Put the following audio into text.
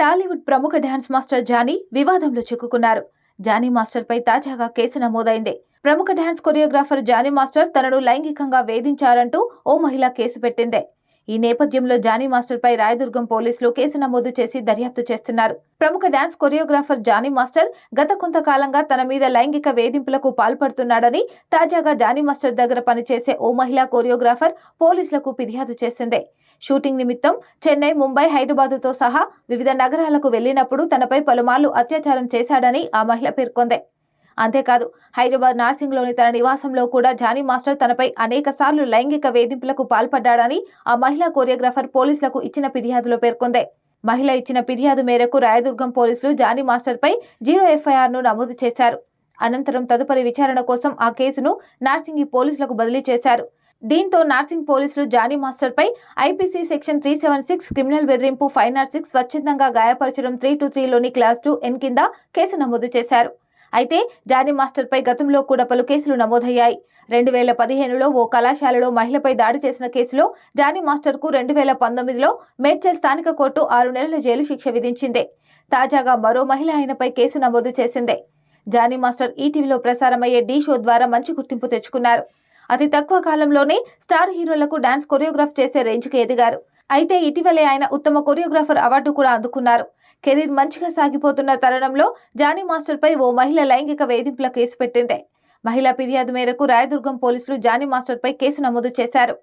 టాలీవుడ్ ప్రముఖ dance master Johnny వివాదంలో చిక్కుకున్నారు. Johnny master పై తాజాగా కేసు నమోదైంది. ప్రముఖ డ్యాన్స్ కొరియోగ్రాఫర్ జానీ మాస్టర్ తనను లైంగికంగా వేధించారంటూ ఓ మహిళ కేసు పెట్టింది. ఈ నేపథ్యంలో జానీ మాస్టర్ పై రాయదుర్గం పోలీసులు కేసు నమోదు చేసి దర్యాప్తు చేస్తున్నారు. ప్రముఖ డ్యాన్స్ కొరియోగ్రాఫర్ జానీ మాస్టర్ గత కొంతకాలంగా తన మీద లైంగిక వేధింపులకు పాల్పడుతున్నాడని తాజాగా జానీ మాస్టర్ దగ్గర పనిచేసే ఓ మహిళా కొరియోగ్రాఫర్ పోలీసులకు ఫిర్యాదు చేసింది. షూటింగ్ నిమిత్తం చెన్నై ముంబై హైదరాబాదుతో సహా వివిధ నగరాలకు వెళ్ళినప్పుడు తనపై పలుమార్లు అత్యాచారం చేశాడని ఆ మహిళ పేర్కొంది. అంతేకాదు హైదరాబాద్ నార్సింగ్లోని తన నివాసంలో కూడా జానీ మాస్టర్ తనపై అనేక సార్లు లైంగిక వేధింపులకు పాల్పడ్డాడని ఆ మహిళా కొరియోగ్రాఫర్ పోలీసులకు ఇచ్చిన ఫిర్యాదులో పేర్కొంది. మహిళ ఇచ్చిన ఫిర్యాదు మేరకు రాయదుర్గం పోలీసులు జానీ మాస్టర్పై జీరో ఎఫ్ఐఆర్ను నమోదు చేశారు. అనంతరం తదుపరి విచారణ కోసం ఆ కేసును నార్సింగి పోలీసులకు బదిలీ చేశారు. దీంతో నార్సింగ్ పోలీసులు Jani మాస్టర్పై IPC section three seven six criminal బెదిరింపు ఫైవ్ నాట్ సిక్స్ స్వచ్ఛందంగా గాయపరచడం త్రీ టూ త్రీలోని క్లాస్ టూ ఎన్ కింద కేసు నమోదు చేశారు. అయితే జానీ మాస్టర్పై గతంలో కూడా పలు కేసులు నమోదయ్యాయి. రెండు వేల పదిహేనులో ఓ కళాశాలలో మహిళపై దాడి చేసిన కేసులో జానీ మాస్టర్కు రెండు వేల పంతొమ్మిదిలో మేడ్చల్ స్థానిక కోర్టు ఆరు నెలల జైలు శిక్ష విధించింది. తాజాగా మరో మహిళ ఆయనపై కేసు నమోదు చేసింది. జానీ మాస్టర్ ఈటీవీలో ప్రసారమయ్యే డీ షో ద్వారా మంచి గుర్తింపు తెచ్చుకున్నారు. అతి తక్కువ కాలంలోనే స్టార్ హీరోలకు డాన్స్ కొరియోగ్రాఫ్ చేసే రేంజ్కి ఎదిగారు. అయితే ఇటీవలే ఆయన ఉత్తమ కొరియోగ్రాఫర్ అవార్డు కూడా అందుకున్నారు. కెరీర్ మంచిగా సాగిపోతున్న తరుణంలో జానీ మాస్టర్పై ఓ మహిళ లైంగిక వేధింపుల కేసు పెట్టింది. మహిళా ఫిర్యాదు మేరకు రాయదుర్గం పోలీసులు జానీ మాస్టర్పై కేసు నమోదు చేశారు.